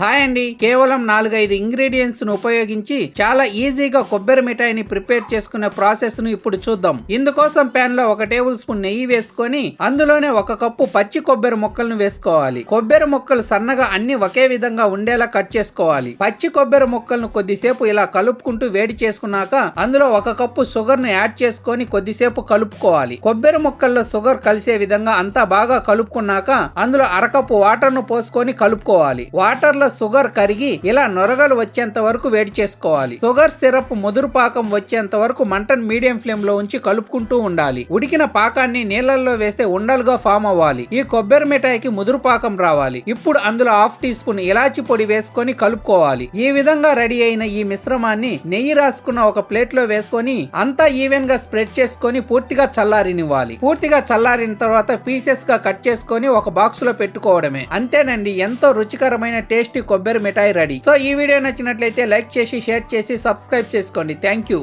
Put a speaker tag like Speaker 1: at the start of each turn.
Speaker 1: Hi అండి. కేవలం నాలుగైదు ఇంగ్రీడియంట్స్ను ఉపయోగించి చాలా ఈజీగా కొబ్బరి మిఠాయిని ప్రిపేర్ చేసుకునే ప్రాసెస్ను ఇప్పుడు చూద్దాం. ఇందుకోసం పాన్లో ఒక టేబుల్ స్పూన్ నెయ్యి వేసుకొని అందులోనే ఒక కప్పు పచ్చి కొబ్బరి ముక్కలను వేసుకోవాలి. కొబ్బరి ముక్కలు సన్నగా అన్ని ఒకే విధంగా ఉండేలా కట్ చేసుకోవాలి. పచ్చి కొబ్బరి ముక్కలను కొద్దిసేపు ఇలా కలుపుకుంటూ వేడి చేసుకున్నాక అందులో ఒక కప్పు షుగర్ను యాడ్ చేసుకొని కొద్దిసేపు కలుపుకోవాలి. కొబ్బరి ముక్కల్లో షుగర్ కలిసే విధంగా అంతా బాగా కలుపుకున్నాక అందులో అరకప్పు వాటర్ను పోసుకొని కలుపుకోవాలి. వాటర్లో షుగర్ కరిగి ఇలా నొరగలు వచ్చేంత వరకు వేడి చేసుకోవాలి. షుగర్ సిరప్ ముదురు పాకం వచ్చేంత వరకు మంటను మీడియం ఫ్లేమ్లో ఉంచి కలుపుకుంటూ ఉండాలి. ఉడికిన పాకాన్ని నీళ్ళల్లో వేస్తే ఉండలుగా ఫామ్ అవ్వాలి. ఈ కొబ్బరి మిఠాయికి ముదురు పాకం రావాలి. ఇప్పుడు అందులో హాఫ్ టీ స్పూన్ ఇలాచి పొడి వేసుకొని కలుపుకోవాలి. ఈ విధంగా రెడీ అయిన ఈ మిశ్రమాన్ని నెయ్యి రాసుకున్న ఒక ప్లేట్లో వేసుకొని అంతా ఈవెన్గా స్ప్రెడ్ చేసుకొని పూర్తిగా చల్లారినివ్వాలి. పూర్తిగా చల్లారిన తర్వాత పీసెస్గా కట్ చేసుకొని ఒక బాక్స్లో పెట్టుకోవడమే. అంతేనండి ఎంతో రుచికరమైన టేస్ట్ టేస్టీ కొబ్బరి మిఠాయి రెడీ. సో ఈ వీడియో నచ్చినట్లయితే లైక్ చేసి షేర్ చేసి సబ్స్క్రైబ్ చేసుకోండి. Thank you